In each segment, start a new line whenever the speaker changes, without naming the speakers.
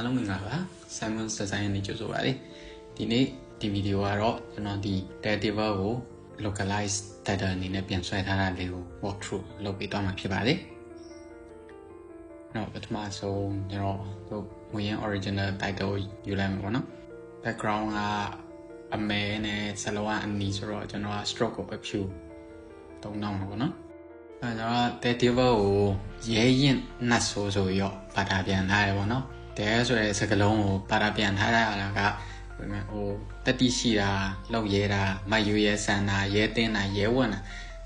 အားလုံးမင်္ဂလာပါ Simon Design နဲ့ကြိုဆိုပါရစေဒီနေ့ဒီဗီဒီယိုကတော့ကျွန်တော်ဒီ Daredevil ကို localize title အနေနဲ့ပြန်ဆွဲထားတာလေးကို walk through လုပ်ပြီးသွားမှာဖြစ်ပါတယ်တော့ပထမဆုံးကျွန်တော်တို့ငွေရင်း original title ကိုယူလိုက်မှာပေါ့နော် background ကအမဲနဲ့ဆလောကအနီဆိုတော့ကျွန်တော်က stroke ကိုပဲဖြူတုံးတော့မှာပေါ့နော်အဲကျွန်တော် Daredevil ကိုရဲရင်နတ်ဆိုးဆိုရောဘာသာပြန်ထားတယ်ပေါ့နော် တဲဆိုတဲ့စကားလုံးကိုဘာသာပြန်ထားရတာကဟိုတတိရှိတာလောက်ရဲတာမယူရဲဆန်တာရဲတင်းတာရဲဝတ်တာ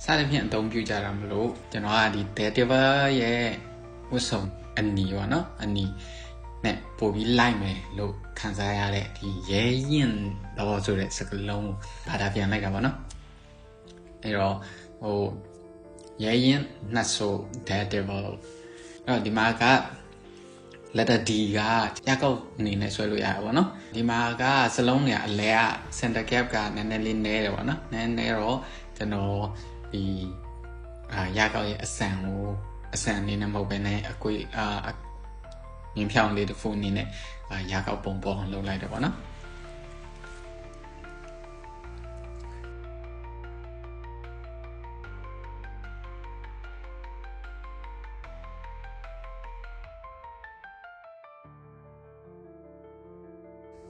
စသဖြင့်အသုံးပြုကြတာမလို့ကျွန်တော်ကဒီ Daredevil ရဲ့ဝတ်စုံအနီပေါ့နော်အနီနဲ့ပို့ပြီးလိုက်မယ်လို့ခံစားရတဲ့ဒီရဲရင်တော့ဆိုတဲ့စကားလုံးကိုဘာသာပြန်လိုက်တာပေါ့နော်အဲတော့ဟိုရဲရင်နှတ်ဆို Daredevil အဲ့တော့ဒီမှာက letter D ကရကောက်အနေနဲ့ဆွဲလို့ရတယ်ပေါ့နော်ဒီမှာကစလုံးတွေအလဲက center gap ကနည်းနည်းလေးနည်းတယ်ပေါ့နော်နည်းနည်းတော့ကျွန်တော်ဒီအာရကောက်ရဲ့အဆန်ကိုအဆန်အနေနဲ့မဟုတ်ဘဲနဲ့အကွေအာမြင်ဖြောင်းလေးတစ်ခုအနေနဲ့အာရကောက်ပုံပေါ်အောင်လုပ်လိုက်တယ်ပေါ့နော်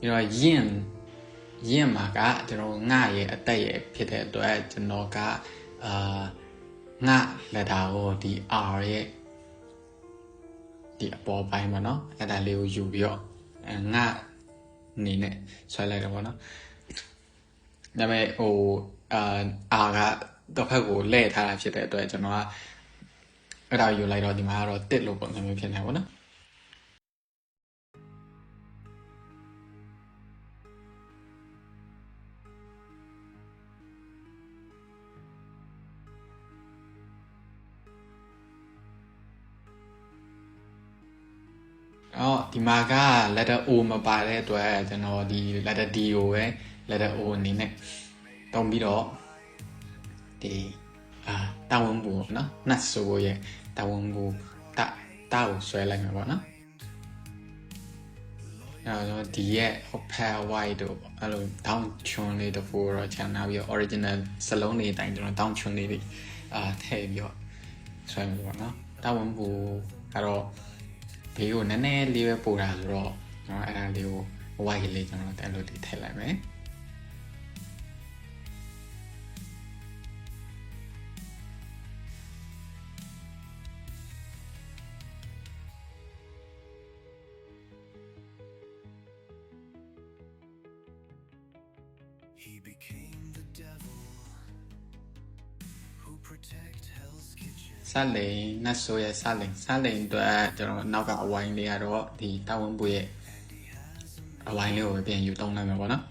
ပြီးတော့ယင့်ယင့်မှာကကျွန်တော်ငါရဲ့အသက်ရဲ့ဖြစ်တဲ့အတွက်ကျွန်တော်ကအာငါလက်တာကိုဒီ R ရဲ့ဒီအပေါ်ပိုင်းပေါ့နော်အဲ့ဒါလေးကိုယူပြီးတော့အဲငါအနေနဲ့ဆွဲလိုက်တယ်ပေါ့နော်ဒါပေမဲ့ဟိုအာ R ကတော့ဖက်ကိုလဲ့ထားတာဖြစ်တဲ့အတွက်ကျွန်တော်ကအဲ့ဒါယူလိုက်တော့ဒီမှာကတော့တစ်လို့ပုံစံမျိုးဖြစ်နေပါဘော မှာက letter O မပါတဲ့အတွက်ကျွန်တော်ဒီ letter D ကိုပဲ letter O အနေနဲ့တုံးပြီးတော့ဒီအာတာဝန်ဘူးပေါ့နော်နတ်ဆိုရဲ့တာဝန်ဘူးတတာကိုဆွဲလိုက်မှာပေါ့နော်အဲတော့ဒီရဲ့ hopper white တို့အဲ့လို down tune လေးတဖို့တော့ကျွန်တော်ပြီး original စလုံးတွေအတိုင်းကျွန်တော် down tune လေးတွေအာထည့်ပြီးတော့ဆွဲမှာပေါ့နော်တာဝန်ဘူးကတော့ ဘေးကိုနည်းနည်းလေးပဲပို့တာဆိုတော့ကျွန်တော်အဲ့ဒါလေးကိုဝိုက်ကလေးကျွန်တော်တက်လို့ဒီထည့်လိုက်မယ်
He became the devil who protect Hell's Kitchen.
စလိန်နတ်ဆိုရဲ့စလိန်စလိန်အတွက်ကျွန်တော်နောက်ကအဝိုင်းလေးကတော့ဒီတာဝန်ပွေရဲ့အဝိုင်းလေးကိုပဲပြန်ယူသုံးလိုက်မှာပေါ့နော်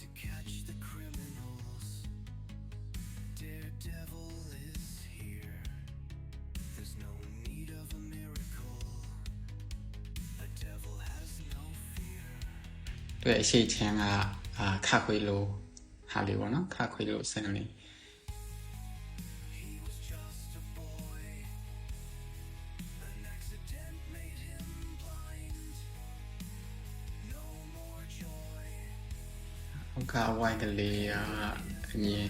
To catch the criminals, Daredevil is here. There's no need of a miracle. The devil has no fear.
ဟုတ်ကအဝိုင်းကလေးကအမြင်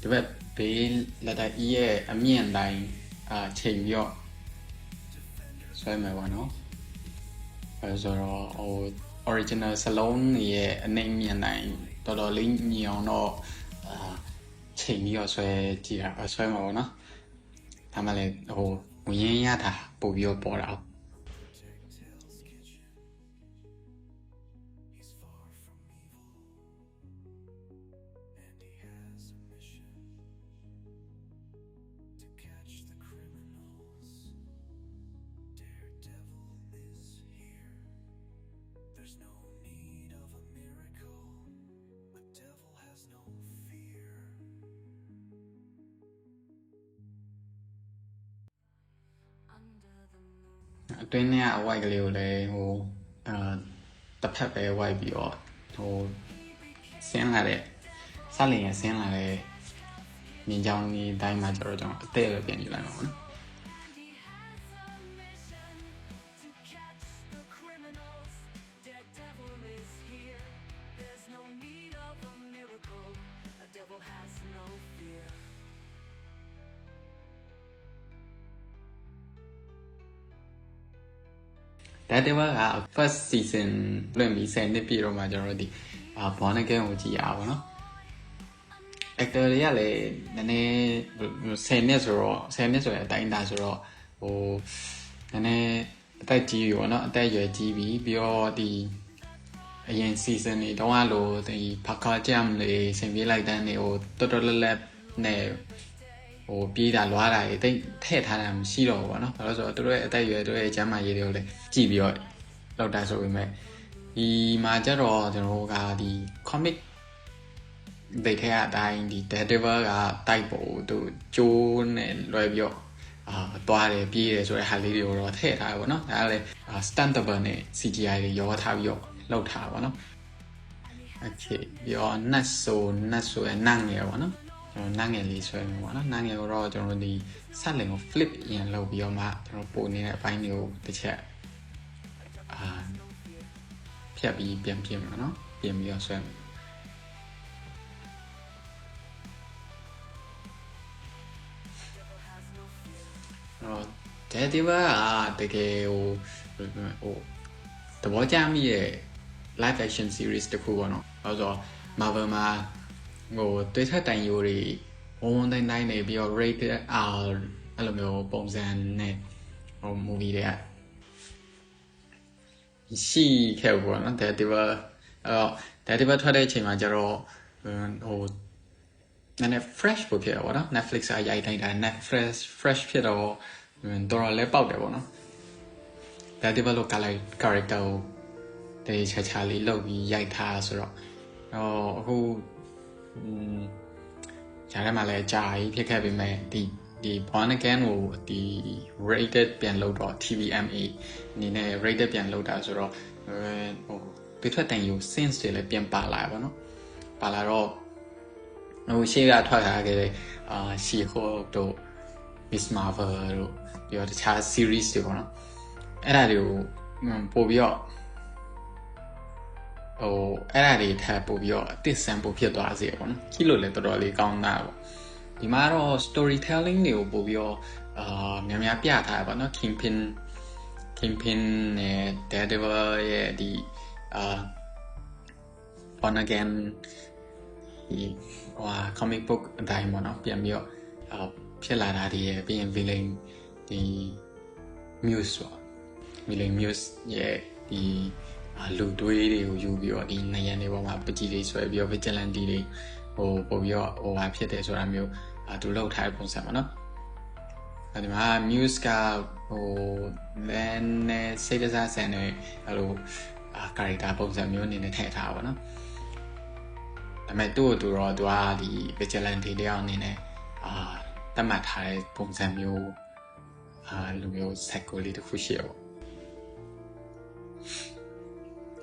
ဒီဘက်ဘေးလက်တိုင်အီးရဲ့အမြင့်တိုင်းအာချိန်ပြီးတော့ဆွဲမယ်ပေါ့နော်အဲဆိုတော့ဟို original စလုံးရဲ့အနေမြင့်တိုင်းတော်တော်လေးညင်အောင်တော့အာချိန်ပြီးတော့ဆွဲကြည့်တာဆွဲမှာပေါ့နော်ဒါမှလည်းဟိုဝင်ရင်ရတာပို့ပြီးတော့ပေါ်တာ အတွင်းထဲကအဝိုက်ကလေးကိုလည်းဟိုအာတစ်ဖက်ပဲဝိုက်ပြီးတော့ဟိုဆင်းလာတဲ့စလင်ရဆင်းလာတဲ့မြင်းချောင်းဒီတိုင်းမှာကျတော့ကျွန်တော်အသေးပဲပြန်ယူလိုက်မှာပေါ့နော် Daredevil က first season လွင့်ပြီး10နှစ်ပြည့်တော့မှကျွန်တော်တို့ဒီအာ Born Again ကိုကြည့်ရပါဘောနော် actor တွေကလည်းနည်းနည်း10နှစ်ဆိုတော့10နှစ်ဆိုရင်အတိုင်းအတာဆိုတော့ဟိုနည်းနည်းအသက်ကြီးပြီပေါ့နော်အသက်အရွယ်ကြီးပြီပြီးတော့ဒီအရင် season တွေတုန်းကလို့ဒီဖခါကြမ်လေးဆင်ပြေးလိုက်တဲ့နေဟိုတော်တော်လက်လက်နဲ့ ဟိုပြေးတာလွားတာတွေတိတ်ထည့်ထားတာမရှိတော့ဘူးပေါ့နော်ဘာလို့လဲဆိုတော့သူတို့ရဲ့အသက်အရွယ်သူတို့ရဲ့ကျန်းမာရေးတွေကိုလည်းကြည့်ပြီးတော့လောက်တာဆိုပေမဲ့ဒီမှာကျတော့ကျွန်တော်တို့ကဒီ comic ဒိတ်ထဲကအတိုင်းဒီ Daredevil ကတိုက်ပေါ်သူကျိုးနဲ့လွှဲပြီးတော့အာသွားတယ်ပြေးတယ်ဆိုတဲ့ဟာလေးတွေကိုတော့ထည့်ထားတယ်ပေါ့နော်ဒါကလည်း stuntable နဲ့ CGI တွေရောထားပြီးတော့လောက်ထားပါပေါ့နော် Okay ပြီးတော့ nut ဆို nut ဆိုရနန့်ငယ်ပေါ့နော်ကျွ န်တော်နန့်ငယ်လေးဆွဲမယ်ပေါ့နော်နန့်ငယ်ကိုတော့ကျွန်တော်ဒီဆက်လင်ကို flip ရင်လုပ်ပြီးတော့မှကျွန်တော်ပို့နေတဲ့အပိုင်းတွေကိုတစ်ချက်အာဖြတ်ပြီးပြန်ပြင်မှာနော်ပြင်ပြီးတော့ဆွဲမယ်တော့ Daredevil ကတကယ်ဟိုဘယ်လိုပြောမလဲဟိုသဘောကျမိရဲ့ live action series တစ်ခုပေါ့နော်။အဲဆိုတော့ Marvel မှာ ဟိုတွေးထက်တိုင်ယိုတွေဝုန်းဝန်းတိုင်းတိုင်းနေပြီးတော့ rated R အဲ့လိုမျိုးပုံစံနဲ့ဟို movie တွေကရှိခဲ့ဘူးပေါ့နော် Daredevil အဲ့တော့ Daredevil ထွက်တဲ့အချိန်မှာကျတော့ဟိုနည်းနည်း fresh ပို့ဖြစ်ရပါတော့ Netflix ကရိုက်တိုင်းတာ net fresh fresh ဖြစ်တော့တော်တော်လေးပေါက်တယ်ပေါ့နော်ဒါဒီဘလို့ character ကိုတရေချာချာလေးလုပ်ပြီးရိုက်ထားဆိုတော့တော့အခုอืม ဂျာထဲမှာလည်းကြာကြီးဖြစ်ခဲ့ပေမဲ့ဒီဒီ Born Again ကိုဒီ rated ပြန်လုပ်တော့ TVMA အနေနဲ့ rated ပြန်လုပ်တာဆိုတော့ဟိုပြထွက်တိုင်ယူ sense တွေလည်းပြန်ပါလာပါတော့ပါလာတော့ဟိုရှေ့ကထွက်ထားခဲ့တဲ့အာရှီဟိုတို့ Miss Marvel တို့ပြီးတော့တခြား series တွေပေါ့နော်အဲ့ဒါတွေကိုပို့ပြီးတော့ ဟိုအဲ့ဒါတွေထပ်ပို့ပြီးတော့အသစ်ဆန်ပို့ဖြစ်သွားစေရပေါ့နော်ကြည့်လို့လည်းတော်တော်လေးကောင်းတာပေါ့ဒီမှာတော့ storytelling တွေကိုပို့ပြီးတော့အာများများပြထားရပါတော့ Kingpin Kingpin နဲ့ Daredevil ရဲ့ဒီအာ Born Again ဒီဟိုဟာ comic book အတိုင်းပေါ့နော်ပြန်ပြီးတော့အာဖြစ်လာတာတွေရယ်ပြီးရင် villain ဒီ muse ပေါ့ villain muse ရဲ့ဒီအာ လူတွေးတွေကိုယူပြီးတော့ဒီနေရန်တွေပေါ်မှာပကြီးတွေဆွဲပြီးတော့ vigilante တွေဟိုပို့ပြီးတော့ဟိုဟာဖြစ်တယ်ဆိုတာမျိုးအာသူလောက်ထားတဲ့ပုံစံပေါ့နော်အဲဒီမှာ muse ကဟိုလန်နဲ့စိတ်တစားဆန်တဲ့အဲ့လိုအာ character ပုံစံမျိုးအနေနဲ့ထည့်ထားပါတော့နော်ဒါပေမဲ့သူ့ကိုသူတော့သူကဒီ vigilante တယောက်အနေနဲ့အာတတ်မှတ်ထားတဲ့ပုံစံမျိုးအာလူမျိုး psycho လေးတစ်ခုရှိရပေါ့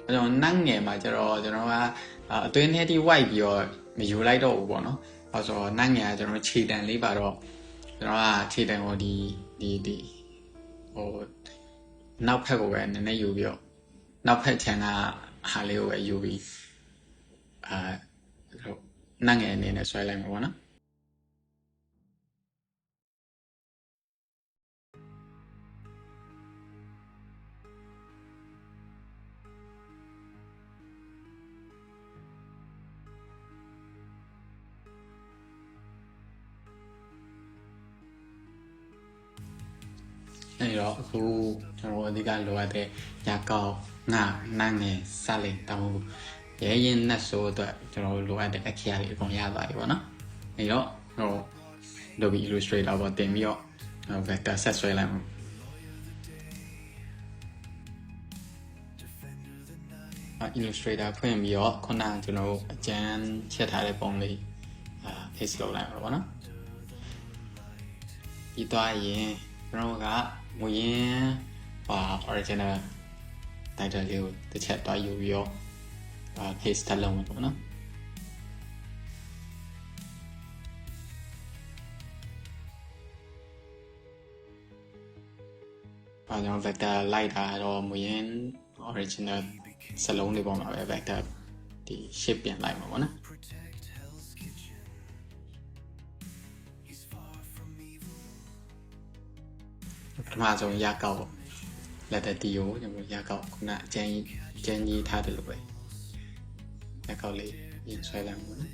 အဲတော့နန်းငယ်မှာကျတော့ကျွန်တော်ကအအတွင်းထဲထိ white ပြီးတော့မယူလိုက်တော့ဘူးပေါ့နော်။အဲဆိုတော့နန်းငယ်ကကျွန်တော်ခြေတံလေးပါတော့ကျွန်တော်ကခြေတံကိုဒီဒီဒီဟိုနောက်ဖက်ကိုပဲနည်းနည်းယူပြီးတော့နောက်ဖက်ခြံကဟာလေးကိုပဲယူပြီးအာဟုတ်နတ်ငယ်အနေနဲ့ဆွဲလိုက်မှာပေါ့နော် အဲ့တော့အခုကျွန်တော်အဓိကလိုအပ်တဲ့ညာကောက်ငါနတ်ငယ်စလိန်တောင်းရဲရင်နဲ့ဆိုအတွက်ကျွန်တော်လိုအပ်တဲ့အခရာတွေအကုန်ရသွားပြီပေါ့နော်။အဲတော့ဟို Adobe Illustrator ပေါ်တင်ပြီးတော့ vector set ဆွဲလိုက်မှာ Illustrator ဖွင့်ပြီးတော့ခုနကကျွန်တော်တို့အကျန်းချက်ထားတဲ့ပုံလေးအာ paste လုပ်လိုက်မှာပေါ့နော်။ဒီတော့ရင်ကျွန်တော်က မူရင်းဟာ original title လေးကိုတစ်ချက်တွားယူပြီးတော့အာ paste တက်လုံးမယ်ပေါ့နော်။အဲကြောင့် vector လိုက်တာတော့မူရင်း original စလုံးတွေပေါ်မှာပဲ vector ဒီ shape ပြန်လိုက် လို့ပဲရကောက်လေးရင်ဆွဲလိုက်မှာနေ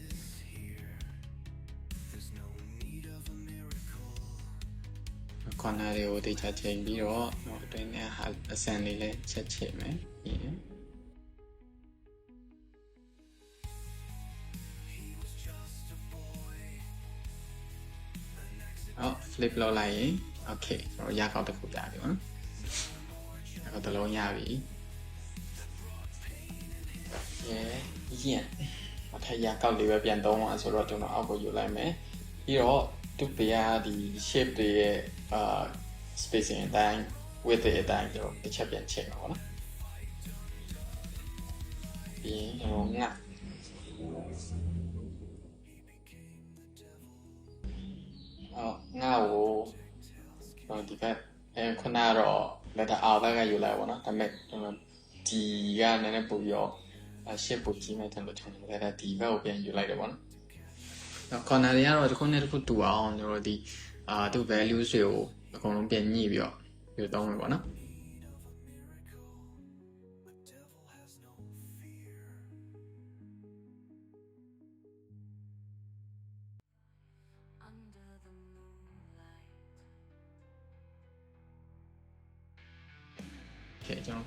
ာ်ခွန်နာတွေကိုတေချာချိန်ပြီးတော့ဟိုအတွင်းထဲဟာအစံလေးလည်းချက်ချိန်မယ်ပြီးရင်အော် flip လုပ် လိုက်ရင် okay ကျွန်တော်ရကောက်တစ်ခုရပြီနော်ရကောက်တစ်လုံးရပြီ yeah yeah အထက်ရကောက်လေးပဲပြန်သုံးပါဆိုတော့ကျွန်တော်အောက်ကိုယူလိုက်မယ်ပြီးတော့သူ့ဘေးကဒီ shape တွေရဲ့အာ spacing အတိုင်း width တွေအတိုင်းကျွန်တော်တစ်ချက်ပြန်ချိန်ပါဘောနော်ပြီးရင်ကျွန်တော်ငါအော်ငါ့ကိုကျွ န်တော်ဒီဘက်အဲခုနကတော့ letter R ဘက်ကယူလိုက်ပါဘောနော်ဒါပေမဲ့ကျွန်တော် D ကနည်းနည်းပိုပြီးတော့အရှစ်ပိုကြီးမဲ့တယ်လို့ထင်တယ် letter D ဘက်ကိုပြန်ယူလိုက်တယ်ပေါ့နော် corner တွေကတော့တစ်ခုနဲ့တစ်ခုတူအောင်ကျွန်တော်ဒီအာသူ values တွေကိုအကုန်လုံးပြန်ညှိပြီးတော့ယူသုံးမယ်ပေါ့နော်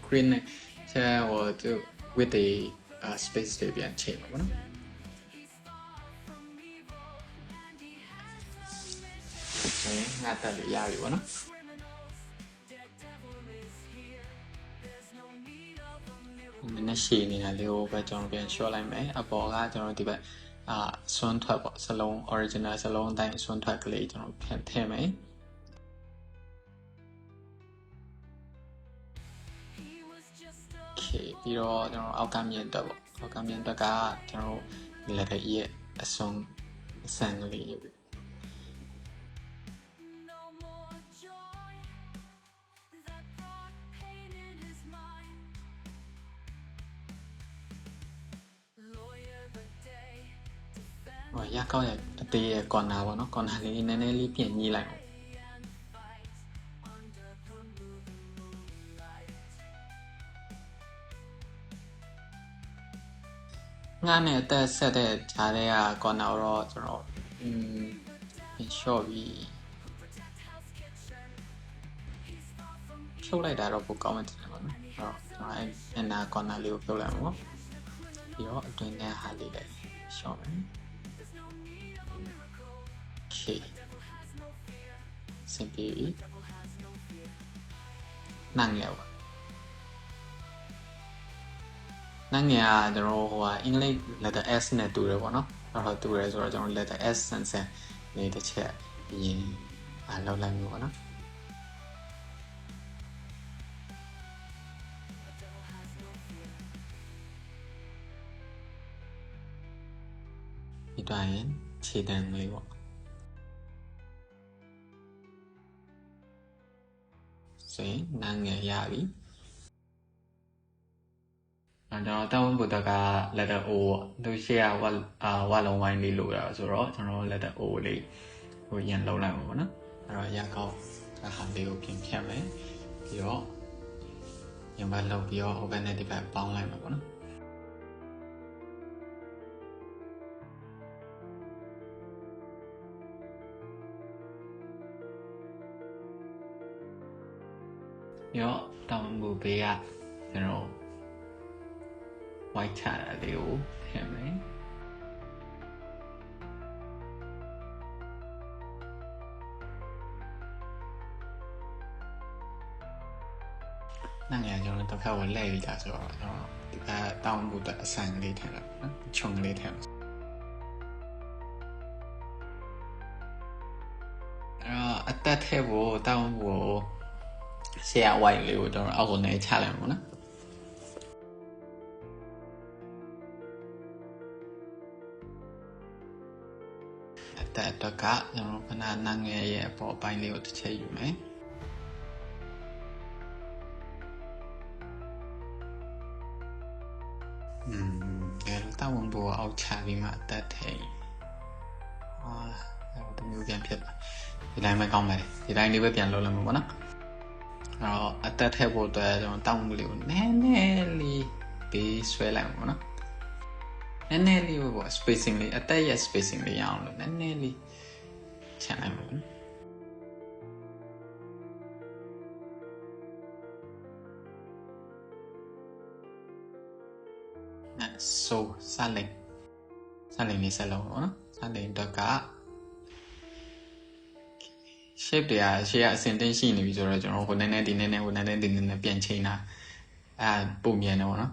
okay ကျွန်တော် green နဲ့ဆက်ဟိုသူ with the uh, space တွေပြန်ချိန်ပါပေါ့နော်ဆိုရင်ငါတက်လို့ရပြီပေါ့နော်နည်းနည်းရှည်နေတာလေးကိုပဲကျွန်တော်ပြန် short လိုက်မယ်အပေါ်ကကျွန်တော်ဒီဘက်အာဆွန်းထွက်ပေါ့စလုံး original စလုံးအတိုင်းဆွန်းထွက်ကလေးကျွန်တော်ဖြန့်ထည့်မယ် ပြီးတော့ကျွန်တော်အောက်ကမြင်တက်ပေါ့အောက်ကမြင်တက်ကကျွန်တော် letter E ရဲ့အစွန်းအစံကလေးယူပြီ
No more joy that brought pain in his mind. Lawyer the day,
ဟိုရကောက်ရဲ့အသေးရဲ့ corner ပေါ့နော် corner လေးနည်းနည်းလေးပြင်ညှိလိုက် ငါနဲ့အသက်ဆက်တဲ့ဂျားတဲ့က corner တော့ကျွန်တော်อืมပြင် short ပြီးဖြုတ်လိုက်တာတော့ပိုကောင်းမှတင်တယ်ပေါ့နော်အဲ့တော့ကျွန်တော်အဲ့အနာ corner လေးကိုဖြုတ်လိုက်မှာပေါ့ပြီးတော့အတွင်းထဲဟာလေးလည်း short မယ် okay စင်ပြေပြီနာငယ်ပါ နာငယ်ကကျွန်တော်ဟိုဟာအင်္ဂလိပ် letter S နဲ့တူတယ်ပေါ့နော်အဲ့တော့တူတယ်ဆိုတော့ကျွန်တော် letter S ဆန်ဆန်လေးတစ်ချက်ပြီးရင်အလောက်လိုက်မျိုးပေါ့နော်ဒီတိုင်းခြေတန်းလေးပေါ့ဆိုရင်နာငယ်ရပြီ အဲတော့တောင်းဘုဒ္ဓက letter O ပေါ့သူရှေ့ကဝတ်အာဝါလုံးဝိုင်းလေးလိုတာဆိုတော့ကျွန်တော် letter O လေးဟိုရန်လုံးလိုက်မှာပေါ့နော်အဲ့တော့ရကောက်အခါလေးကိုပြင်ဖြတ်မယ်ပြီးတော့ရံပါလောက်ပြီးတော့ open နဲ့ဒီဘက်ပေါင်းလိုက်မှာပေါ့နော်ပြီးတော့တောင်ဘူဘေးကကျွန်တော် white ချတာလေးကိုထည့်မယ်နိုင်ငံကျွန်တော်တစ်ခါဝင်လှည့်ပြီးသားဆိုတော့ကျွန်တော်ဒီကတောင်ဘူတဲ့အဆန်ကလေးထည့်လိုက်နော်ခြုံကလေးထည့်မယ်အဲ့တော့အသက်ထည့်ဖို့တောင်ဘူကို share white လေးကိုကျွန်တော်အောက်ကိုနေချလိုက်မှာပေါ့နော် တက်အတွက်ကကျွန်တော်ခဏနငယ်ရဲ့အပေါ်အပိုင်းလေးကိုတစ်ချက်ယူမယ်อืมဒါတော့တောင်းဘောအောက်ချပြီးမှအတက်ထိန်အာအဲ့တော့ဒီမျိုးပြန်ဖြစ်ပါဒီတိုင်းပဲကောင်းပါလေဒီတိုင်းလေးပဲပြန်လုပ်လိုက်မှာပေါ့နော်အဲ့တော့အသက်ထည့်ဖို့အတွက်ကျွန်တော်တောင်းမှုလေးကိုနည်းနည်းလေးပေးဆွဲလိုက်မှာပေါ့နော်န ည်းနည်းလေးပေါ့ spacing လေးအသက်ရဲ့ spacing လေးရအောင်လို့နည်းနည်းလေးချန်လိုက်မှာပေါ့နော်အဲဆိုစလိန်စလိန်လေးဆက်လုံးပေါ့နော်စလိန်တော့က shape တွေကရှေ့ကအစင်တင်းရှိနေပြီဆိုတော့ကျွန်တော်ဟိုနည်းနည်းဒီနည်းနည်းဟိုနည်းနည်းဒီနည်းနည်းပြန်ချိန်တာအဲပုံမြန်တယ်ပေါ့နော်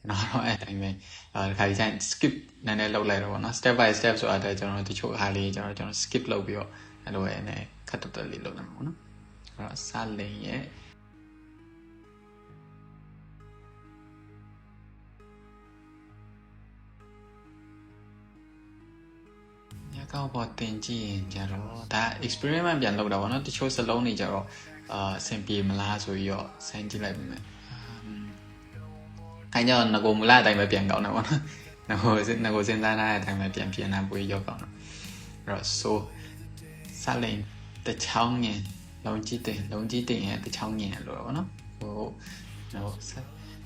ကျွန်တော်တော့အဲ့အတိုင်းပဲအဲခါဒီကျရင် skip နည်းနည်းလုပ်လိုက်တော့ပေါ့နော် step by step ဆိုတာတဲ့ကျွန်တော်တချို့အားလေးကျွန်တော်ကျွန်တော် skip လုပ်ပြီးတော့အဲ့လိုပဲနည်းခက်တက်တက်လေးလုပ်နေမှာပေါ့နော်အဲ့တော့စလင်ရဲ့ညကောက်ပေါ်တင်ကြည့်ရင်ကြတော့ဒါ experiment ပြန်လုပ်တာပေါ့နော်တချို့စလုံးတွေကြတော့အာအဆင်ပြေမလားဆိုပြီးတော့ဆန်းကြည့်လိုက်ပါမယ် အဲကြောင့်ငကိုမူလအတိုင်းပဲပြန်ကောင်းတယ်ပေါ့နော်ငကိုငကိုစဉ်းစားထားတဲ့အတိုင်းပဲပြန်ပြင်တာပွေရောက်ကောင်းတော့အဲ့တော့ so စလင်တစ်ချောင်းငင်လုံးကြီးတင်လုံးကြီးတင်ရဲ့တစ်ချောင်းငင်လို့ပေါ့နော်ဟိုနော်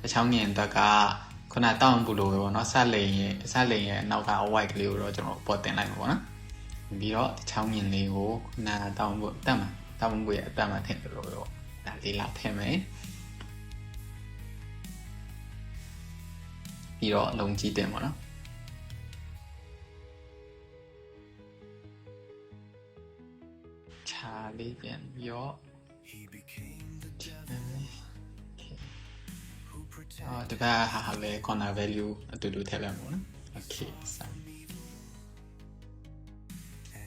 တစ်ချောင်းငင်တက်ကခုနတောင်းဘူးလို့ပဲပေါ့နော်စလင်ရဲ့စလင်ရဲ့နောက်က white ကလေးကိုတော့ကျွန်တော်ပေါ်တင်လိုက်မှာပေါ့နော်ပြီးတော့တစ်ချောင်းငင်လေးကိုခုနတောင်းဖို့တက်မှာတောင်းဖို့ရဲ့အတက်မှာထည့်လို့တော့ဒါလေးလာထည့်မယ် ပြီးတော့အလုံးကြီးတင်ပေါ့နော်ခြာလေးပြန်ရော
He became the devil who protected
အော်ဒီဘက်ဟာဟာလေ corner value အတူတူထည့်လိုက်မို့နော် okay စမ်း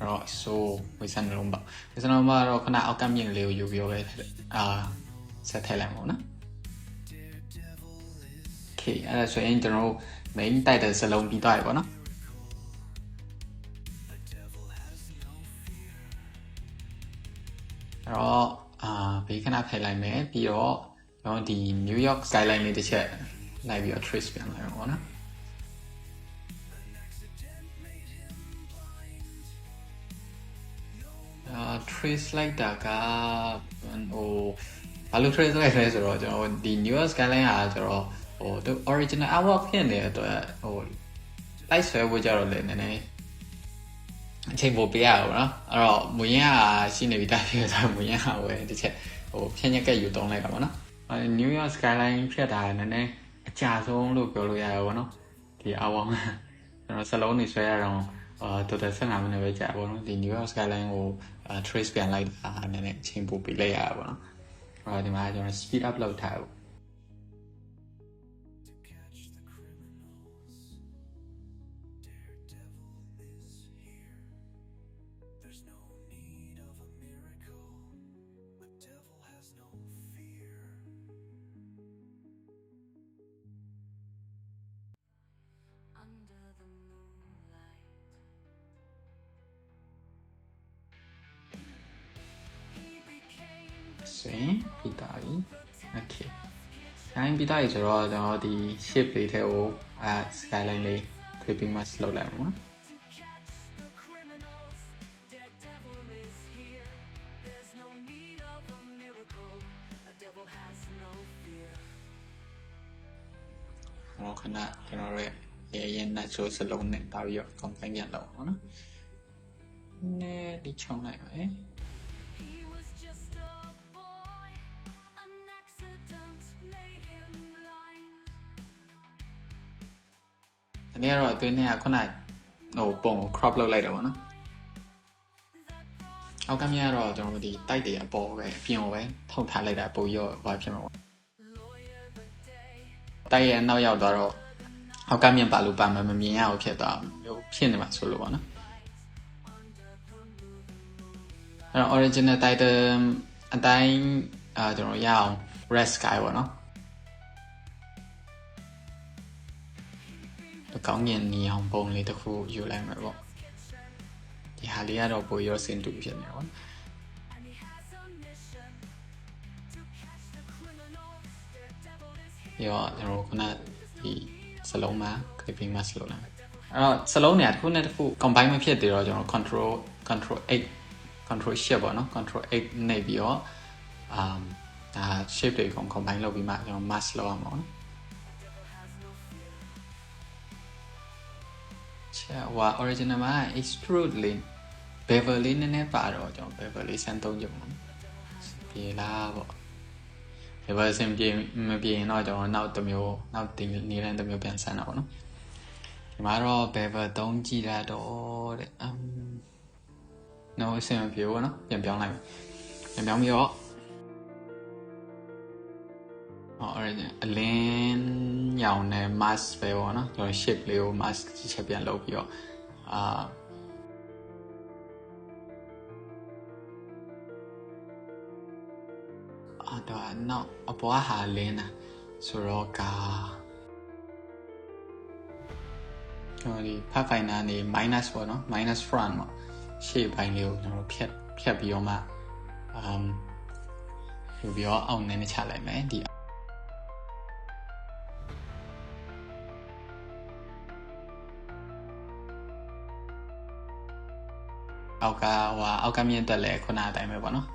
တော့ so ဝိစံလုံးပါဝိစံလုံးပါတော့ခဏအောက်ကမြင့်လေးကိုယူပြီးတော့ပဲအာဆက်ထည့်လိုက်မို့နော် okay အဲ့ဒါဆိုရင်ကျွန်တော်တို့ main တိုက်တဲ့စလုံးပြီးသွားပြီပေါ့နော်အဲ့တော့အာဘေးခဏဖယ်လိုက်မယ်ပြီးတော့ကျွန်တော်ဒီ New York skyline လေးတစ်ချက်လိုက်ပြီးတော့ trace ပြန်လိုက်ပါပေါ့နော်အာ trace လိုက်တာကဟိုဘာလို့ trace လိုက်လဲဆိုတော့ကျွန်တော်ဒီ New York skyline ဟာကျွန်တော် ဟိုသူ original artwork ဖြစ်နေတဲ့အတွက်ဟိုလိုက်ဆွဲဖို့ကြတော့လည်းနည်းနည်းအချိန်ပိုပေးရအောင်နော်အဲ့တော့မူရင်းကရှိနေပြီတာဖြစ်ဆိုတော့မူရင်းကဝယ်တစ်ချက်ဟိုဖြည့်ညက်ကယူတုံးလိုက်တာပေါ့နော်အဲ New York skyline ဖြစ်တာနည်းနည်းအကြဆုံးလို့ပြောလို့ရရပါဘောနော်ဒီ artwork ကျွန်တော်စလုံးနေဆွဲရအောင်အာတော်တော်15မိနစ်ပဲကြာပါတော့ဒီ New York skyline ကို trace ပြန်လိုက်တာနည်းနည်းအချိန်ပိုပေးလိုက်ရပါတော့အဲ့ဒီမှာကျွန်တော် speed up လုပ်ထားဘူး ပြီးသားပြီဆိုတော့ကျွန်တော်ဒီ shape လေးထဲကိုအဲ skyline လေး clipping mask လုပ်လိုက်ပါမယ်
catch the criminals. Dead devil is here. There's no need of a miracle. A devil has no fear.
ဟောခဏကျွန်တော်ရဲ့ရေရင်နဲ့ဆိုစလုံးနဲ့တာပြီးတော့ combine ပြန်လုပ်အောင်နော်နည်းဒီချုံလိုက်ပါမ ဒီနေ့ကတော့အတွင်းထဲကခုနဟိုပုံကို crop လုပ်လိုက်တယ်ပေါ့နော်အောက်ကမြကတော့ကျွန်တော်တို့ဒီတိုက်တွေအပေါ်ပဲအပြင်ကိုပဲထုတ်ထားလိုက်တာပုံရောဘာဖြစ်မှာပေါ့
Lawyer the day.
တိုက်ရဲ့နောက်ရောက်သွားတော့အောက်ကမြပါလို့ပါမမမြင်ရအောင်ဖြစ်သွားမျိုးဖြစ်နေမှာဆိုလို့ပေါ့နော်အဲ့တော့ original title အတိုင်းအာကျွန်တော်ရအောင် red sky ပေါ့နော် အကောင်းငင်နီအောင်ပုံလေးတစ်ခုယူလိုက်မယ်ပေါ့ဒီဟာလေးကတော့ပိုရောစင်တူဖြစ်နေပေါ့ပြီးတော့ကျွန်တော်ခုနဒီစလုံးမှာ clipping mask လို့လာအဲ့တော့စလုံးနေရာတစ်ခုနဲ့တစ်ခု combine မဖြစ်သေးတော့ကျွန်တော် control control 8 control shift ပေါ့နော် control 8နှိပ်ပြီးတော့ um ဒါ shape တွေကို combine လုပ်ပြီးမှကျွန်တော် mask လောက်အောင်ပေါ့နော် ချက်ဟို original မှာ extrude လေး bevel လေးနည်းနည်းပါတော့ကျွန်တော် bevel လေးစမ်းသုံးကြပါဦးပြေလားပေါ့ bevel စင်ပြေမပြေရင်တော့ကျွန်တော်နောက်တစ်မျိုးနောက်ဒီနေတိုင်းတစ်မျိုးပြန်စမ်းတာပေါ့နော်ဒီမှာတော့ bevel သုံးကြည့်တာတော့တဲ့ um no အဆင်မပြေဘူးနော်ပြန်ပြောင်းလိုက်ပြန်ပြောင်းပြီးတော့ဟော original အလင်း ရောင်နဲ့ mask ပဲပေါ့နော်ကျွန်တော် shape လေးကို mask ကြီးချက်ပြန်လုပ်ပြီးတော့အာအာတော့နောက်အပေါ်ဟာလင်းတာဆိုတော့ကကျွန်တော်ဒီ pathfinder နေ minus ပေါ့နော် minus front ပေါ့ရှေ့ပိုင်းလေးကိုကျွန်တော်တို့ဖြတ်ဖြတ်ပြီးတော့မှ um ယူပြီးတော့အောင်နေနေချလိုက်မယ်ဒီ အောက်ကဟိုအောက်ကမြင့်တက်လဲခုနအတိုင်းပဲပေါ့နော်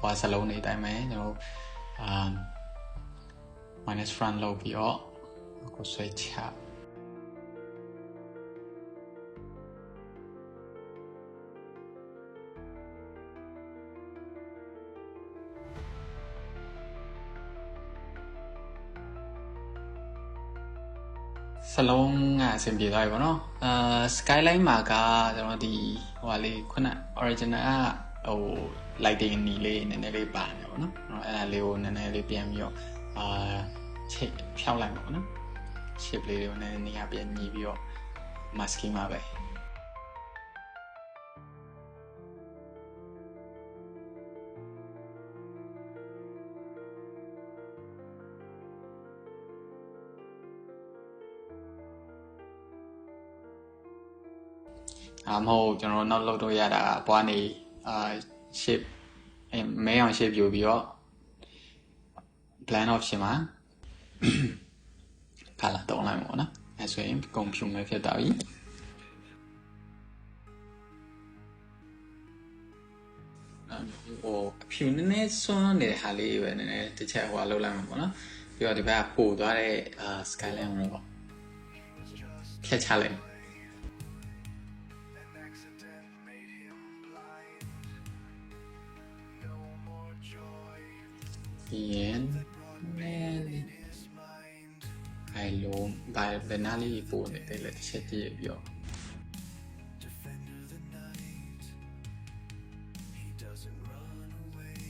ဟိုစလုံးနေအတိုင်းပဲကျွန်တော်အာ minus front လောက်ပြီးတော့ကိုဆွဲချ စလုံးကအဆင်ပြေသွားပြီပေါ့နော်အာ skyline မှာကကျွန်တော်ဒီဟိုဟာလေးခုန original ကဟို lighting နီလေးနည်းနည်းလေးပါတယ်ပေါ့နော်အဲ့ဒါလေးကိုနည်းနည်းလေးပြန်ပြီးတော့အာချိတ်ဖြောက်လိုက်ပါပေါ့နော် shape လေးတွေကိုနည်းနည်းနေရာပြန်ညီပြီးတော့ masking မှာပဲ အမဟုတ်ကျွန်တော်နောက်လုပ်တော့ရတာအပွားနေအာ shape အဲမဲအောင် shape ယူပြီးတော့ plan option မှာ color တောင်းလိုက်မှာပေါ့နော်အဲဆိုရင်ကွန်ပျူတာဖြစ်သွားပြီဟိုအဖြူနည်းနည်းစွန်းနေတဲ့ဟာလေးပဲနည်းနည်းတစ်ချက်ဟိုလောက်လိုက်မှာပေါ့နော်ပြီးတော့ဒီဘက်ကပို့သွားတဲ့အာ skyline ကိုတော့ဖြတ်ချလိုက် တော့
Defender of the night. He doesn't run away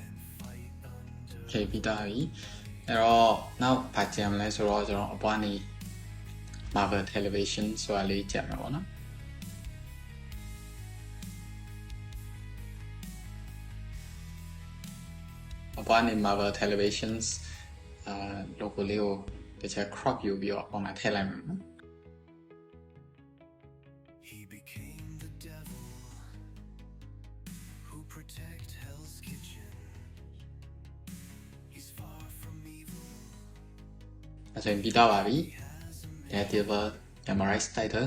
and fight under
ခေပြီးသားပြီအဲ့တော့နောက်ဗာကြံမလဲဆိုတော့ကျွန်တော်အပွားနေ Marvel Television ဆိုတာလေးကြံမှာပေါ့နော် လိုက်မှာနော်
He became the devil who protect Hell's Kitchen. He's far from evil.
အဲ့ဆိုရင်ပြီးတော့ပါပြီ Daredevil Memorize Title